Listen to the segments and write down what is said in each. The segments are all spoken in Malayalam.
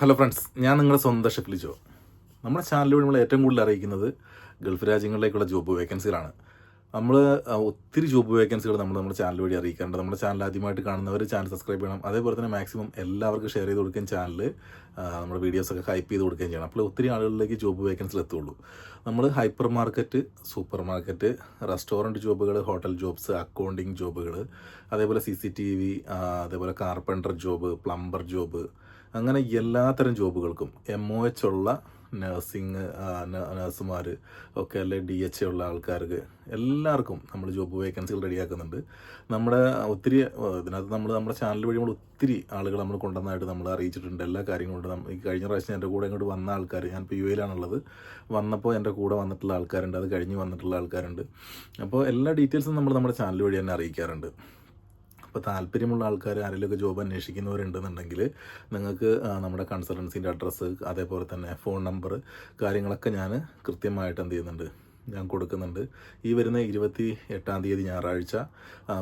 ഹലോ ഫ്രണ്ട്സ് ഞാൻ നിങ്ങളുടെ സ്വന്തം ഷെഫിലി ജോ. നമ്മുടെ ചാനലിലൂടെ നമ്മൾ ഏറ്റവും കൂടുതൽ അറിയിക്കുന്നത് ഗൾഫ് രാജ്യങ്ങളിലേക്കുള്ള ജോബ് വേക്കൻസികളാണ് നമ്മൾ ഒത്തിരി ജോബ് വേക്കൻസികൾ നമ്മൾ നമ്മുടെ ചാനൽ വഴി അറിയിക്കാറുണ്ട്. നമ്മുടെ ചാനൽ ആദ്യമായിട്ട് കാണുന്നവർ ചാനൽ സബ്സ്ക്രൈബ് ചെയ്യണം. അതേപോലെ തന്നെ മാക്സിമം എല്ലാവർക്കും ഷെയർ ചെയ്ത് കൊടുക്കുകയും ചാനൽ നമ്മുടെ വീഡിയോസൊക്കെ ഹൈപ്പ് ചെയ്ത് കൊടുക്കുകയും ചെയ്യണം. അപ്പോൾ ഒത്തിരി ആളുകളിലേക്ക് ജോബ് വേക്കൻസികൾ എത്തുള്ളൂ. നമ്മൾ hyper market super market restaurant ജോബുകൾ ഹോട്ടൽ ജോബ്സ് അക്കൗണ്ടിങ് ജോബുകൾ അതേപോലെ സി സി ടി വി അതേപോലെ കാർപ്പന്റർ ജോബ് പ്ലംബർ ജോബ് അങ്ങനെ എല്ലാത്തരം ജോബുകൾക്കും എം ഒ എച്ച് ഉള്ള നഴ്സിംഗ് നഴ്സുമാർ ഒക്കെ അല്ലെ ഡി എച്ച് ഉള്ള ആൾക്കാർക്ക് എല്ലാവർക്കും നമ്മൾ ജോബ് വേക്കൻസികൾ റെഡിയാക്കുന്നുണ്ട്. നമ്മുടെ ഒത്തിരി ഇതിനകത്ത് നമ്മൾ നമ്മുടെ ചാനൽ വഴി നമ്മൾ ഒത്തിരി ആളുകൾ നമ്മൾ കൊണ്ടുവന്നതായിട്ട് നമ്മൾ അറിയിച്ചിട്ടുണ്ട്. എല്ലാ കാര്യങ്ങളും ഈ കഴിഞ്ഞ പ്രാവശ്യം എന്റെ കൂടെ ഇങ്ങോട്ട് വന്ന ആൾക്കാർ ഞാൻ ഇപ്പോൾ യു എയിലാണുള്ളത്. വന്നപ്പോൾ എന്റെ കൂടെ വന്നിട്ടുള്ള ആൾക്കാരുണ്ട്. അത് കഴിഞ്ഞ് വന്നിട്ടുള്ള ആൾക്കാരുണ്ട്. അപ്പോൾ എല്ലാ ഡീറ്റെയിൽസും നമ്മൾ നമ്മുടെ ചാനൽ വഴി തന്നെ അറിയിക്കാറുണ്ട്. അപ്പോൾ താല്പര്യമുള്ള ആൾക്കാർ ആരെങ്കിലുമൊക്കെ ജോബ് അന്വേഷിക്കുന്നവരുണ്ടെന്നുണ്ടെങ്കിൽ നിങ്ങൾക്ക് നമ്മുടെ കൺസൾട്ടൻസിന്റെ അഡ്രസ്സ് അതേപോലെ തന്നെ ഫോൺ നമ്പർ കാര്യങ്ങളൊക്കെ ഞാൻ കൃത്യമായിട്ട് എന്ത് ചെയ്യുന്നുണ്ട് ഞാൻ കൊടുക്കുന്നുണ്ട്. ഈ വരുന്ന ഇരുപത്തി എട്ടാം തീയതി ഞായറാഴ്ച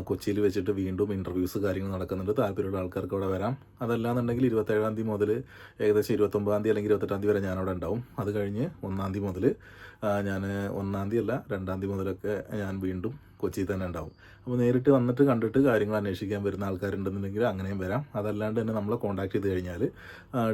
കൊച്ചിയിൽ വെച്ചിട്ട് വീണ്ടും ഇന്റർവ്യൂസ് കാര്യങ്ങൾ നടക്കുന്നുണ്ട്. താല്പര്യമുള്ള ആൾക്കാർക്ക് അവിടെ വരാം. അതല്ലാന്നുണ്ടെങ്കിൽ ഇരുപത്തേഴാം തീയതി മുതൽ ഏകദേശം ഇരുപത്തൊമ്പതാം തീയതി അല്ലെങ്കിൽ ഇരുപത്തെട്ടാം തീയതി വരെ ഞാനവിടെ ഉണ്ടാവും. അത് കഴിഞ്ഞ് ഒന്നാം തീയതി മുതൽ ഞാൻ ഒന്നാം തീയതി അല്ല രണ്ടാം തീയതി മുതലൊക്കെ ഞാൻ വീണ്ടും കൊച്ചിയിൽ തന്നെ ഉണ്ടാവും. അപ്പോൾ നേരിട്ട് വന്നിട്ട് കണ്ടിട്ട് കാര്യങ്ങൾ അന്വേഷിക്കാൻ വരുന്ന ആൾക്കാരുണ്ടെന്നുണ്ടെങ്കിൽ അങ്ങനെയും വരാം. അതല്ലാണ്ട് തന്നെ നമ്മളെ കോൺടാക്ട് ചെയ്ത് കഴിഞ്ഞാൽ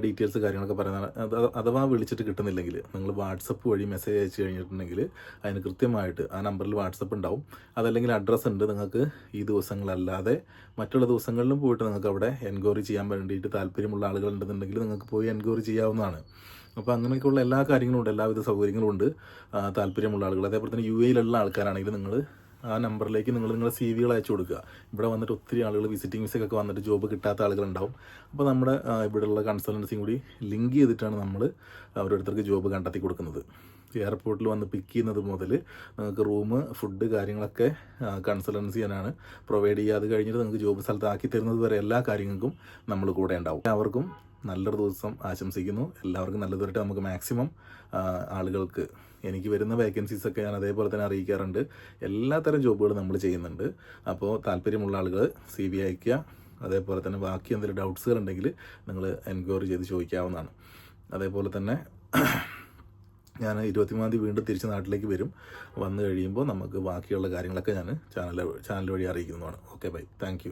ഡീറ്റെയിൽസ് കാര്യങ്ങളൊക്കെ പറയുന്ന അഥവാ വിളിച്ചിട്ട് കിട്ടുന്നില്ലെങ്കിൽ നിങ്ങൾ വാട്സപ്പ് വഴി മെസ്സേജ് അയച്ചു കഴിഞ്ഞിട്ടുണ്ടെങ്കിൽ അതിന് കൃത്യമായിട്ട് ആ നമ്പറിൽ വാട്സപ്പ് ഉണ്ടാവും. അതല്ലെങ്കിൽ അഡ്രസ്സ് ഉണ്ട് നിങ്ങൾക്ക് ഈ ദിവസങ്ങളല്ലാതെ മറ്റുള്ള ദിവസങ്ങളിലും പോയിട്ട് നിങ്ങൾക്ക് അവിടെ എൻക്വയറി ചെയ്യാൻ വേണ്ടിയിട്ട് താല്പര്യമുള്ള ആളുകൾ ഉണ്ടെന്നുണ്ടെങ്കിൽ നിങ്ങൾക്ക് പോയി എൻക്വയറി ചെയ്യാവുന്നതാണ്. അപ്പോൾ അങ്ങനെയൊക്കെയുള്ള എല്ലാ കാര്യങ്ങളും ഉണ്ട് എല്ലാവിധ സൗകര്യങ്ങളും ഉണ്ട് താല്പര്യമുള്ള ആളുകൾ. അതേപോലെ തന്നെ യു എയിലുള്ള ആൾക്കാരാണെങ്കിൽ നിങ്ങൾ ആ നമ്പറിലേക്ക് നിങ്ങൾ നിങ്ങളുടെ സി വികൾ അയച്ചു കൊടുക്കുക. ഇവിടെ വന്നിട്ട് ഒത്തിരി ആളുകൾ വിസിറ്റിംഗ് വിസയൊക്കെ വന്നിട്ട് ജോബ് കിട്ടാത്ത ആളുകളുണ്ടാവും. അപ്പോൾ നമ്മുടെ ഇവിടെയുള്ള കൺസൾട്ടൻസിയും കൂടി ലിങ്ക് ചെയ്തിട്ടാണ് നമ്മൾ ഓരോരുത്തർക്ക് ജോബ് കണ്ടെത്തി കൊടുക്കുന്നത്. എയർപോർട്ടിൽ വന്ന് പിക്ക് ചെയ്യുന്നത് മുതൽ നിങ്ങൾക്ക് റൂം ഫുഡ് കാര്യങ്ങളൊക്കെ കൺസൾട്ടൻസി ചെയ്യാനാണ് പ്രൊവൈഡ് ചെയ്യുക അത് കഴിഞ്ഞിട്ട് നിങ്ങൾക്ക് ജോബ് സ്ഥലത്ത് ആക്കി തരുന്നത് വരെ എല്ലാ കാര്യങ്ങൾക്കും നമ്മൾ കൂടെ ഉണ്ടാവും. എല്ലാവർക്കും നല്ലൊരു ദിവസം ആശംസിക്കുന്നു. എല്ലാവർക്കും നല്ലതുവരായിട്ട് നമുക്ക് മാക്സിമം ആളുകൾക്ക് എനിക്ക് വരുന്ന വേക്കൻസീസ് ഒക്കെ ഞാൻ അതേപോലെ തന്നെ അറിയിക്കാറുണ്ട്. എല്ലാത്തരം ജോബുകളും നമ്മൾ ചെയ്യുന്നുണ്ട്. അപ്പോൾ താല്പര്യമുള്ള ആളുകൾ സി ബി അയക്കുക അതേപോലെ തന്നെ ബാക്കി എന്തെങ്കിലും ഡൗട്ട്സുകൾ ഉണ്ടെങ്കിൽ നിങ്ങൾ എൻക്വയറി ചെയ്ത് ചോദിക്കാവുന്നതാണ്. അതേപോലെ തന്നെ ഞാൻ ഇരുപത്തിമൂന്നാം തീയതി വീണ്ടും തിരിച്ച് നാട്ടിലേക്ക് വരും. വന്നു കഴിയുമ്പോൾ നമുക്ക് ബാക്കിയുള്ള കാര്യങ്ങളൊക്കെ ഞാൻ ചാനൽ ചാനൽ വഴി അറിയിക്കുന്നതാണ്. Okay bye thank